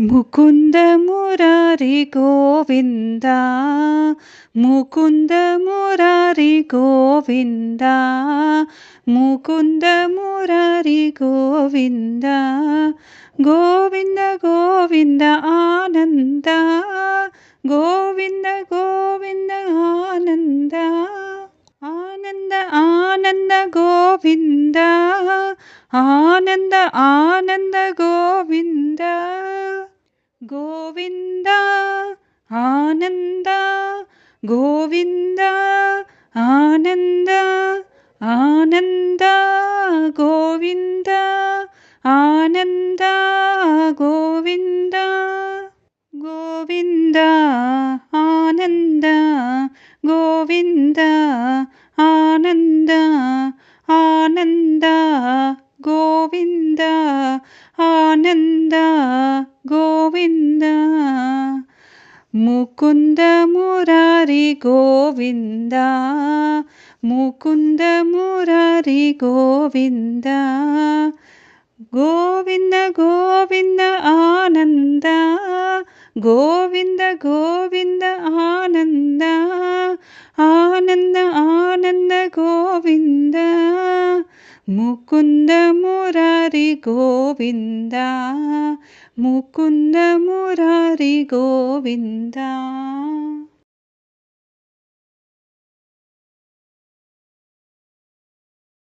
ముకుందమురారి Govinda ముకుందమురారి Govinda ముకుందమురారి Govinda Govinda Govinda Ananda Govinda Govinda Ananda Ananda Ananda Govinda Ananda Ananda Govinda. Govinda Ananda Govinda Ananda Ananda Govinda Ananda Govinda Govinda Ananda Govinda Ananda Ananda Govinda Ananda Mukunda Murari Govinda Mukunda Murari Govinda. Govinda Govinda Ananda Govinda Govinda Ananda Ananda Ananda Govinda. Mukund Merari Govind Mukund Merari Govind.